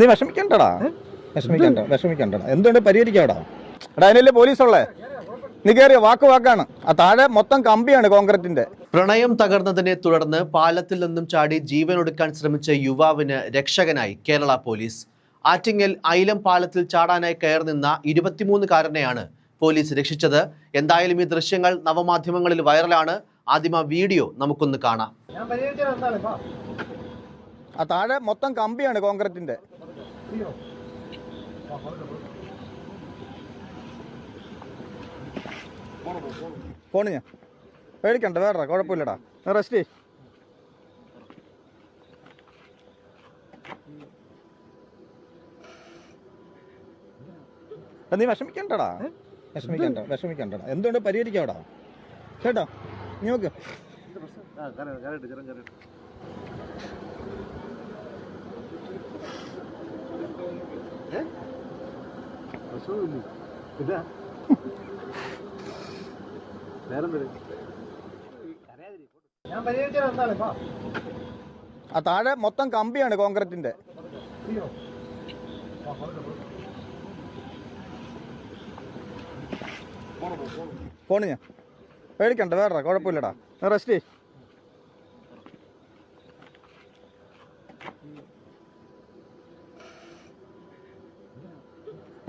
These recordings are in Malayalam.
നീ വിഷമിക്കണ്ടടാ. വിഷമിക്കണ്ട വിഷമിക്കണ്ടടാ എന്തുകൊണ്ട് പരിഹരിക്കാടാ? എടാ അതിനല്ലേ പോലീസുള്ളേ നീ കയറിയ വാക്ക് വാക്കാണ്. ആ താഴെ മൊത്തം കമ്പിയാണ് കോൺക്രീറ്റിന്റെ. പ്രണയം തകർന്നതിനെ തുടർന്ന് പാലത്തിൽ നിന്നും ചാടി ജീവൻ ഒടുക്കാൻ ശ്രമിച്ച യുവാവിന് രക്ഷകനായി കേരള പോലീസ്. ആറ്റിങ്ങൽ ഐലം പാലത്തിൽ ചാടാനായി കയറി നിന്ന ഇരുപത്തിമൂന്നുകാരനെയാണ് പോലീസ് രക്ഷിച്ചത്. എന്തായാലും ഈ ദൃശ്യങ്ങൾ നവമാധ്യമങ്ങളിൽ വൈറലാണ്. ആദ്യം ആ വീഡിയോ നമുക്കൊന്ന് കാണാം. ആ താഴെ മൊത്തം കമ്പിയാണ് കോൺക്രീറ്റിന്റെ. പോണ് ഞാൻ. പേടിക്കണ്ട വേറെ കുഴപ്പമില്ലടാ. റെസ്റ്റ് ചെയ് നീ വിഷമിക്കണ്ടടാ. വിഷമിക്കണ്ട വിഷമിക്കണ്ടടാ. എന്തുകൊണ്ട് പരിഹരിക്കാടാ കേട്ടോ നീ നോക്ക്. ആ താഴെ മൊത്തം കമ്പിയാണ് കോൺക്രീറ്റിന്റെ. പോണ് ഞാൻ. പേടിക്കണ്ട വേറെ കുഴപ്പമില്ലടാ. റെസ്റ്റ്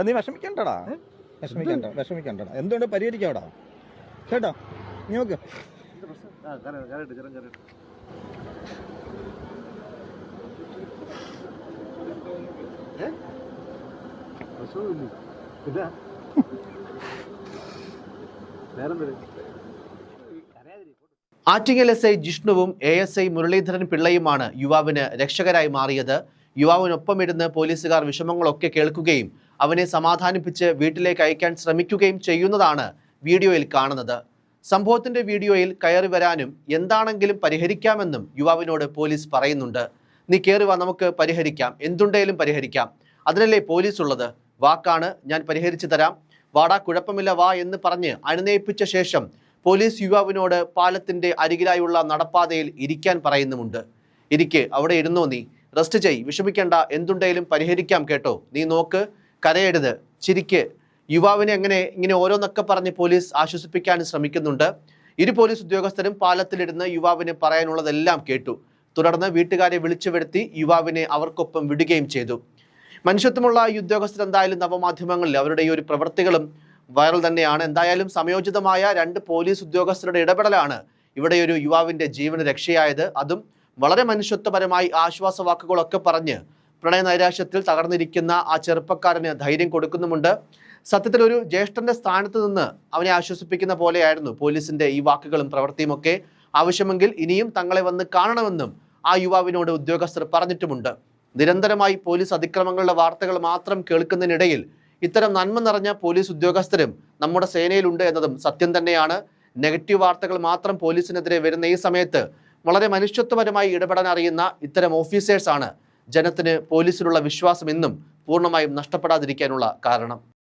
നീ വിഷമിക്കണ്ടടാ. വിഷമിക്കണ്ട വിഷമിക്കണ്ടടാ. എന്തുകൊണ്ട് പരിഹരിക്കാടാ കേട്ടോ? നീ നോക്ക്. ആറ്റിങ്ങൽ എസ് ഐ ജിഷ്ണുവും എ എസ് ഐ മുരളീധരൻ പിള്ളയുമാണ് യുവാവിന് രക്ഷകരായി മാറിയത്. യുവാവിനൊപ്പം ഇരുന്ന് പോലീസുകാർ വിഷമങ്ങളൊക്കെ കേൾക്കുകയും അവനെ സമാധാനിപ്പിച്ച് വീട്ടിലേക്ക് അയക്കാൻ ശ്രമിക്കുകയും ചെയ്യുന്നതാണ് വീഡിയോയിൽ കാണുന്നത്. സംഭവത്തിന്റെ വീഡിയോയിൽ കയറി വരാനും എന്താണെങ്കിലും പരിഹരിക്കാമെന്നും യുവാവിനോട് പോലീസ് പറയുന്നുണ്ട്. നീ കയറി വാ നമുക്ക് പരിഹരിക്കാം. എന്തുണ്ടേലും പരിഹരിക്കാം. അതിനല്ലേ പോലീസ് ഉള്ളത്? വാക്കാണ് ഞാൻ പരിഹരിച്ചു തരാം. വാടാ കുഴപ്പമില്ല വാ എന്ന് പറഞ്ഞ് അനുനയിപ്പിച്ച ശേഷം പോലീസ് യുവാവിനോട് പാലത്തിന്റെ അരികിലായുള്ള നടപ്പാതയിൽ ഇരിക്കാൻ പറയുന്നുമുണ്ട്. ഇരിക്കെ അവിടെ ഇരുന്നോ നീ? റെസ്റ്റ് ചെയ് വിഷമിക്കേണ്ട. എന്തുണ്ടേലും പരിഹരിക്കാം കേട്ടോ. നീ നോക്ക് കരയരുത്. ചിരിക്ക്. യുവാവിനെ എങ്ങനെ ഇങ്ങനെ ഓരോന്നൊക്കെ പറഞ്ഞ് പോലീസ് ആശ്വസിപ്പിക്കാൻ ശ്രമിക്കുന്നുണ്ട്. ഇരു പോലീസ് ഉദ്യോഗസ്ഥരും പാലത്തിലിരുന്ന് യുവാവിന് പറയാനുള്ളതെല്ലാം കേട്ടു. തുടർന്ന് വീട്ടുകാരെ വിളിച്ചു വരുത്തി യുവാവിനെ അവർക്കൊപ്പം വിടുകയും ചെയ്തു. മനുഷ്യത്വമുള്ള ഈ ഉദ്യോഗസ്ഥർ എന്തായാലും നവമാധ്യമങ്ങളിൽ അവരുടെ ഈ ഒരു പ്രവൃത്തികളും വൈറൽ തന്നെയാണ്. എന്തായാലും സമയോചിതമായ രണ്ട് പോലീസ് ഉദ്യോഗസ്ഥരുടെ ഇടപെടലാണ് ഇവിടെ ഒരു യുവാവിന്റെ ജീവന് രക്ഷയായത്. അതും വളരെ മനുഷ്യത്വപരമായി ആശ്വാസ വാക്കുകളൊക്കെ പറഞ്ഞ് പ്രണയ നൈരാശ്യത്തിൽ തകർന്നിരിക്കുന്ന ആ ചെറുപ്പക്കാരന് ധൈര്യം കൊടുക്കുന്നുമുണ്ട്. സത്യത്തിൽ ഒരു ജ്യേഷ്ഠന്റെ സ്ഥാനത്ത് നിന്ന് അവനെ ആശ്വസിപ്പിക്കുന്ന പോലെയായിരുന്നു പോലീസിന്റെ ഈ വാക്കുകളും പ്രവൃത്തിയുമൊക്കെ. ആവശ്യമെങ്കിൽ ഇനിയും തങ്ങളെ വന്ന് കാണണമെന്നും ആ യുവാവിനോട് ഉദ്യോഗസ്ഥർ പറഞ്ഞിട്ടുമുണ്ട്. നിരന്തരമായി പോലീസ് അതിക്രമങ്ങളുടെ വാർത്തകൾ മാത്രം കേൾക്കുന്നതിനിടയിൽ ഇത്തരം നന്മ നിറഞ്ഞ പോലീസ് ഉദ്യോഗസ്ഥരും നമ്മുടെ സേനയിലുണ്ട് എന്നതും സത്യം തന്നെയാണ്. നെഗറ്റീവ് വാർത്തകൾ മാത്രം പോലീസിനെതിരെ വരുന്ന ഈ സമയത്ത് വളരെ മനുഷ്യത്വപരമായി ഇടപെടാൻ അറിയുന്ന ഇത്തരം ഓഫീസേഴ്സാണ് ജനത്തിന് പോലീസിലുള്ള വിശ്വാസം എന്നും പൂർണമായും നഷ്ടപ്പെടാതിരിക്കാനുള്ള കാരണം.